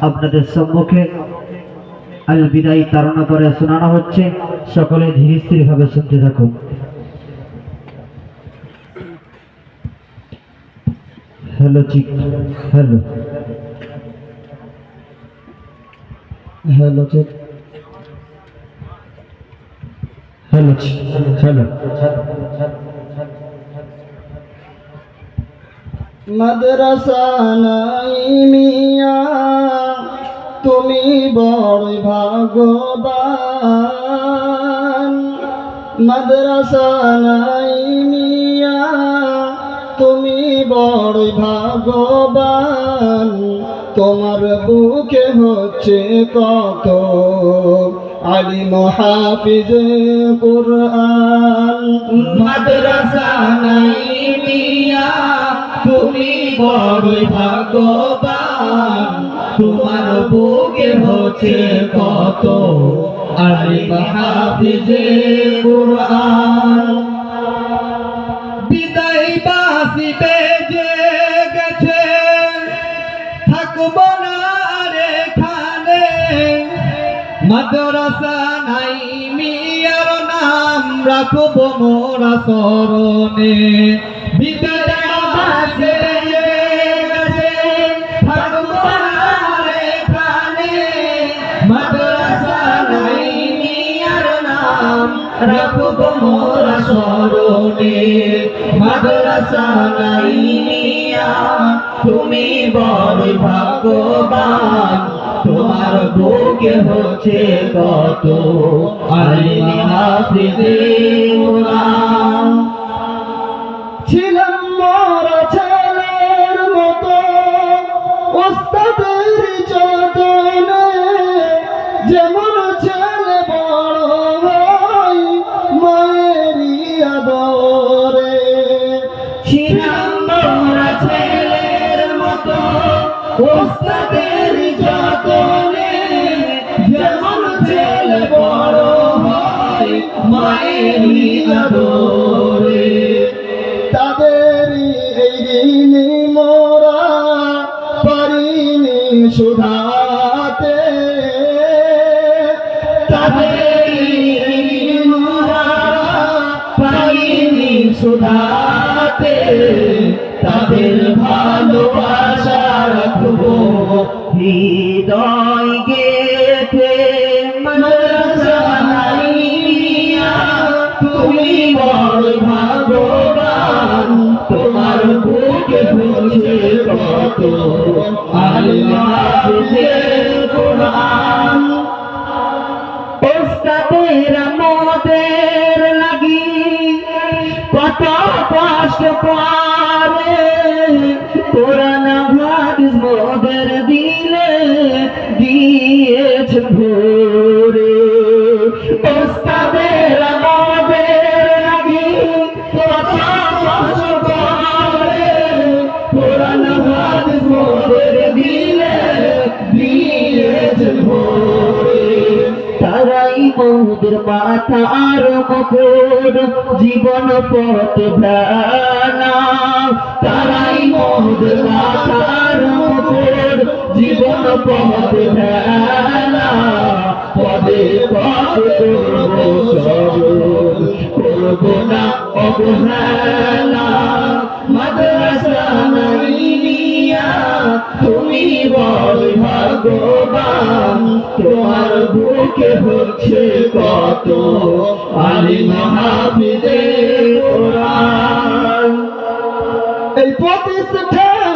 আপনাদের সম্মুখে আল বিদায়ী তাড়না করে শোনানো হচ্ছে। সকলে ধীরে স্থির ভাবে শুনতে থাকুন। Hello check hello. Hello check. Hello check hello. মাদ্রাসা নাই মিয়া, তুমি বড় ভাগবান মাদ্রাসা নাই মিয়া, তুমি বড় ভাগবান তোমার বুকে হচ্ছে কত আলিম হাফিজ কুরআন। মাদ্রাসা নাই মিয়া তুমি বড় ভাগবান তোমার বুকে হচ্ছে কত আলিম কুরআন। বিদায় বাসিতে যে গেছে, থাকব না আর এখানে মাদ্রাসা নাই মিয়ার নাম রাখব মোরা স্মরণে। বিদায় মাদ্রাসা নাই নাম রাখব মোরা স্মরণে। মাদ্রাসা নাই তুমি বড় ভাগবান তোমার বুকে হচ্ছে কত আলিম হাফিজে কোরআন ছিলাম ছেলের মতো, ওস্তাদের যতনে ওস্তাদের যতনে যেমন ছেলে বড় হয়, মায়েরই আদরে। তাদেরই এই ঋণী মোরা পারিনি সুধাতে। তাদেরই মোরা পাইনি সুধাতে। হৃদয় গেতে তুমি বড় ভাগবান তোমার বুকে হচ্ছে কত আল্লাহ ওস্তাদের মোদের লাগি কত কষ্ট পারে ভোরে। ওস্তাদের মোদের লাগি কত কষ্ট পারে কোরআন হাদিস মোদের দিলে, দিয়েছে ভোরে। তারাই মাথা আর জীবন পথ ভ্রানা তারাই বহুদের মাথা জীবন পথ ভ্রানা পদে পথে করব সরল করব না অবহেলা। মাদ্রাসা নাই নিয়া তুমি বল ভগবান তোমার বুকে হচ্ছে কত আলিম হাফিজে কোরআন। এই প্রতিষ্ঠানের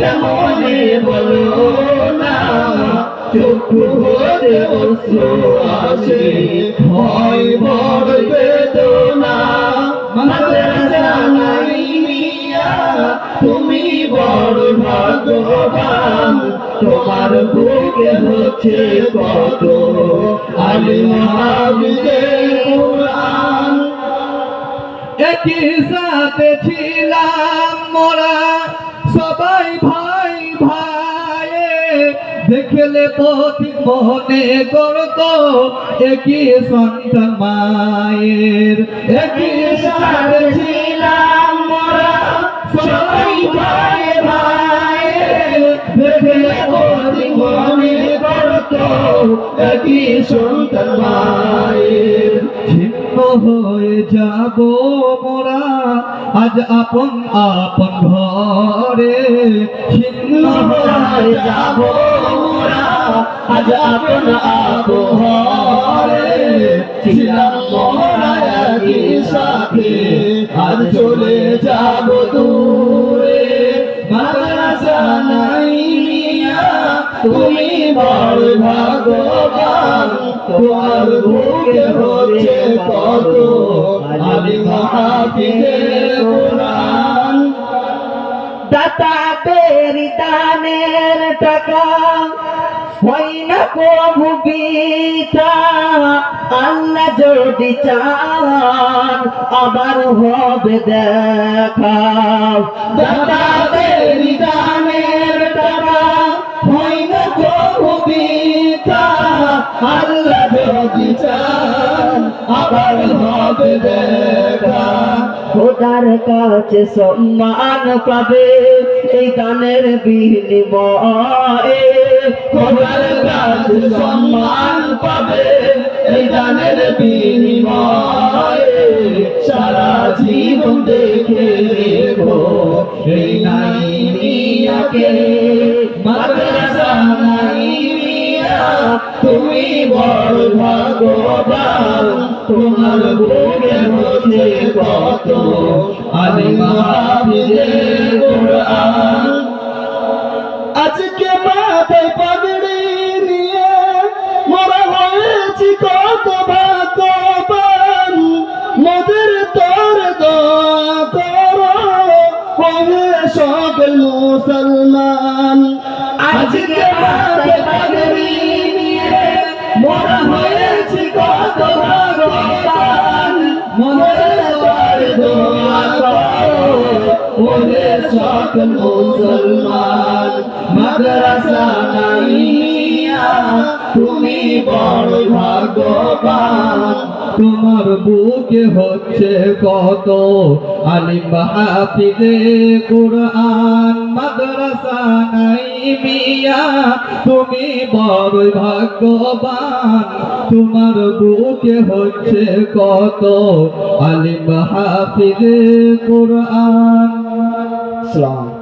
কথা ভুলিব বলো না চক্ষু হতে অশ্রু আসে হয় বড় বেদনা তুমি বড় ভাগ্যবান তোমার বুকে হচ্ছে কত আলিম হাফিজের কোরআন একই সাথে ছিলাম মোরা ভাই ভাই দেখলে পথিক মনে করত একই সন্তান মায়ের। একই সাথে ছিলাম মোরা সবাই ভাই ভাই দেখলে পথিক করত একই সন্তান মায়ের। হয়ে যাব মোরা। আজ আপন আপন ঘরে ছিন্ন যাব আজ আপন ঘরে সাথে। আজ চলে যাব দূরে। তুমি বড় ভাগবান তোমার বুকে হচ্ছে কত আমি মহাফিজের কোরআন দাতাদের দানের টাকা হয় না কবু বিতা আল্লাহ যদি চান আবার হবে দেখা। দাতাদের দানের খোদার কাছে সম্মান পাবে এই গানের বিনিময়ে। খোদার কাছে সম্মান পাবে এই গানের বিনিময়ে। সারা জীবন দেখে এই মাদ্রাসা নাই তুমি বড় ভাগবান তোমার বুকে হচ্ছে কত আলিম হাফিজের কোরআন। আজকে মাথায় পাগড়ি নিয়ে মরা হয়েছি কত ভাগ্যবান। মোদের তোর দোয়া করো সকল মুসলমান। আজকে মাথায় ওরে সকল মুসলমান, মাদ্রাসা নাইয়া তুমি বড় ভাগ্যবান। তোমার বুকে হচ্ছে কত আলিম হাফিজে কোরআন, মাদ্রাসা নাই মিয়া তুমি বড় ভাগ্যবান। তোমার বুকে হচ্ছে কত আলিম হাফিজে কোরআন। 是啊